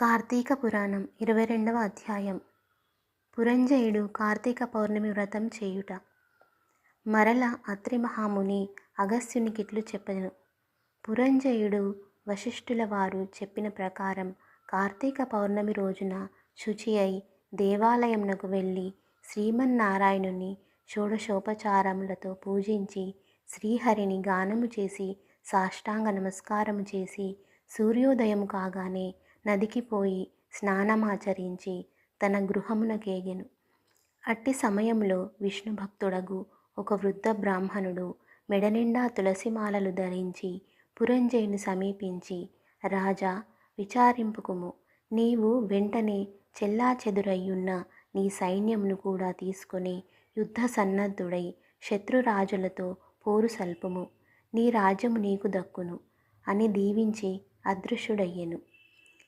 కార్తీక పురాణం ఇరవై రెండవ అధ్యాయం. పురంజయుడు కార్తీక పౌర్ణమి వ్రతం చేయుట. మరల అత్రి మహాముని అగస్త్యునికిట్లు చెప్పను పురంజయుడు వశిష్ఠుల వారు చెప్పిన ప్రకారం కార్తీక పౌర్ణమి రోజున శుచి అయి దేవాలయంనకు వెళ్ళి శ్రీమన్నారాయణుని షోడశోపచారములతో పూజించి శ్రీహరిని గానము చేసి సాష్టాంగ నమస్కారము చేసి సూర్యోదయం కాగానే నదికి పోయి స్నానమాచరించి తన గృహమునకేగెను. అట్టి సమయంలో విష్ణు భక్తుడగు ఒక వృద్ధ బ్రాహ్మణుడు మెడనిండా తులసిమాలలు ధరించి పురంజయుని సమీపించి రాజా విచారింపుకుము. నీవు వెంటనే చెల్లా చెదురయ్యున్న నీ సైన్యమును కూడా తీసుకుని యుద్ధ సన్నద్ధుడై శత్రురాజులతో పోరు సల్పుము. నీ రాజ్యము నీకు దక్కును అని దీవించి అదృశ్యుడయ్యెను.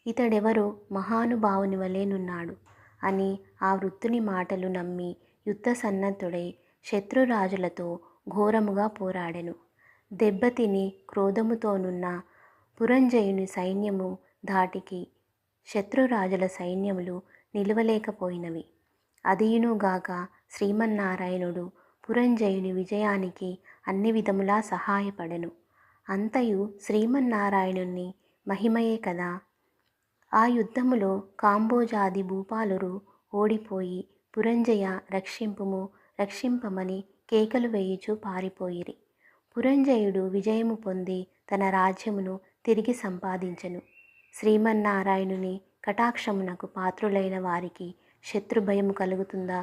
ఇతడెవరో మహానుభావుని వలెనున్నాడు అని ఆ వృత్తుని మాటలు నమ్మి యుద్ధ సన్నద్ధుడై శత్రురాజులతో ఘోరముగా పోరాడెను. దెబ్బతిని క్రోధముతోనున్న పురంజయుని సైన్యము ధాటికి శత్రురాజుల సైన్యములు నిలవలేకపోయినవి. అదియునుగాక శ్రీమన్నారాయణుడు పురంజయుని విజయానికి అన్ని విధములా సహాయపడెను. అంతయు శ్రీమన్నారాయణుని మహిమయే కదా ఆ యుద్ధములో కాంబోజాది భూపాలురు ఓడిపోయి పురంజయ రక్షింపుము రక్షింపమని కేకలు వేయుచు పారిపోయిరి. పురంజయుడు విజయము పొంది తన రాజ్యమును తిరిగి సంపాదించెను. శ్రీమన్నారాయణుని కటాక్షమునకు పాత్రులైన వారికి శత్రుభయము కలుగుతుందా?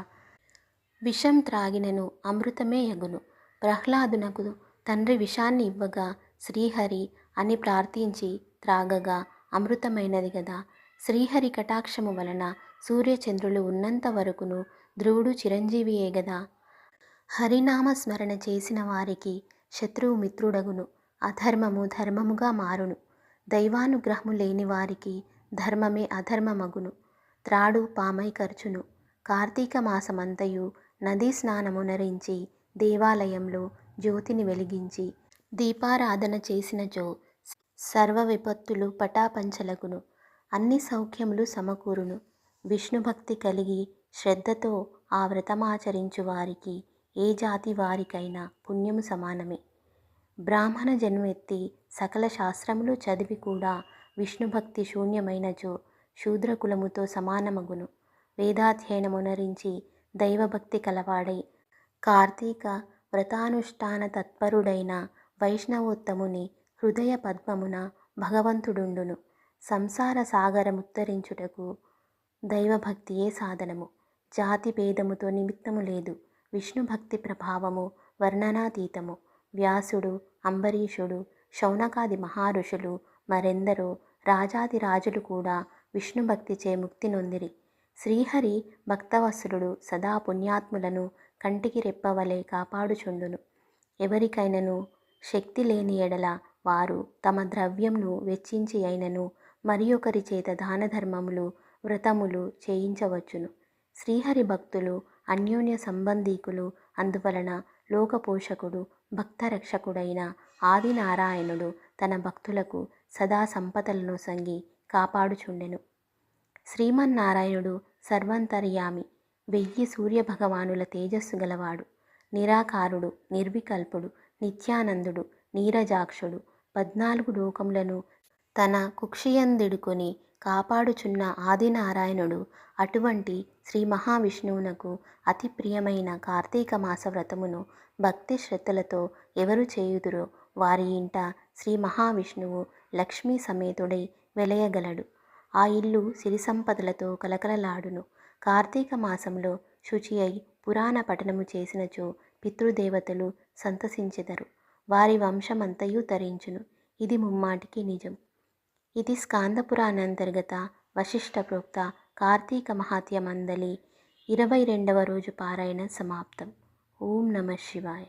విషం త్రాగినను అమృతమే యగును ప్రహ్లాదునకు తండ్రి విషాన్ని ఇవ్వగా శ్రీహరి అని ప్రార్థించి త్రాగగా అమృతమైనది కదా శ్రీహరి కటాక్షము వలన సూర్యచంద్రులు ఉన్నంత వరకును ధ్రువుడు చిరంజీవియే గదా. హరినామ స్మరణ చేసిన వారికి శత్రువు మిత్రుడగును అధర్మము ధర్మముగా మారును. దైవానుగ్రహము లేని వారికి ధర్మమే అధర్మమగును. త్రాడు పామై ఖర్చును కార్తీక మాసమంతయు నదీ స్నానమునరించి దేవాలయంలో జ్యోతిని వెలిగించి దీపారాధన చేసినచో సర్వ విపత్తులు పటాపంచలగును. అన్ని సౌఖ్యములు సమకూరును. విష్ణుభక్తి కలిగి శ్రద్ధతో ఆ వ్రతమాచరించు వారికి ఏ జాతి వారికైనా పుణ్యము సమానమే. బ్రాహ్మణ జన్మెత్తి సకల శాస్త్రములు చదివి కూడా విష్ణుభక్తి శూన్యమైనచో శూద్రకులముతో సమానమగును. వేదాధ్యయనమునరించి దైవభక్తి కలవాడై కార్తీక వ్రతానుష్ఠాన తత్పరుడైన వైష్ణవోత్తముని హృదయ పద్మమున భగవంతుడుండును. సంసార సాగరముత్తరించుటకు దైవభక్తియే సాధనము. జాతి భేదముతో నిమిత్తము లేదు. విష్ణుభక్తి ప్రభావము వర్ణనాతీతము. వ్యాసుడు అంబరీషుడు శౌనకాది మహారుషులు మరెందరో రాజాది రాజులు కూడా విష్ణుభక్తిచే ముక్తి నొందిరి. శ్రీహరి భక్తవత్సలుడు సదా పుణ్యాత్ములను కంటికి రెప్పవలే కాపాడుచుండును. ఎవరికైనను శక్తి లేని ఎడల వారు తమ ద్రవ్యంను వెచ్చించి అయినను మరి ఒకరి చేత దాన ధర్మములు వ్రతములు చేయించవచ్చును. శ్రీహరి భక్తులు అన్యోన్య సంబంధీకులు అందువలన లోకపోషకుడు భక్త రక్షకుడైన ఆదినారాయణుడు తన భక్తులకు సదా సంపదలను సంగి కాపాడుచుండెను. శ్రీమన్నారాయణుడు సర్వంతర్యామి వెయ్యి సూర్యభగవానుల తేజస్సు గలవాడు నిరాకారుడు నిర్వికల్పుడు నిత్యానందుడు నీరజాక్షుడు పద్నాలుగు లోకములను తన కుక్షియందిడుకొని కాపాడుచున్న ఆదినారాయణుడు అటువంటి శ్రీ మహావిష్ణువునకు అతి ప్రియమైన కార్తీక మాస వ్రతమును భక్తి శ్రద్ధలతో ఎవరు చేయుదురో వారి ఇంట శ్రీ మహావిష్ణువు లక్ష్మీ సమేతుడై వెలయగలడు. ఆ ఇల్లు సిరి సంపదలతో కలకలలాడును. కార్తీక మాసంలో శుచి అయి పురాణ పఠనము చేసినచో పితృదేవతలు సంతసించెదరు. వారి వంశమంతయు తరించును. ఇది ముమ్మాటికి నిజం. ఇది స్కాంద పురాణాంతర్గత ప్రోక్త కార్తీక మహాత్య మందలి ఇరవై రెండవ రోజు పారాయణ సమాప్తం. ఓం నమ శివాయ.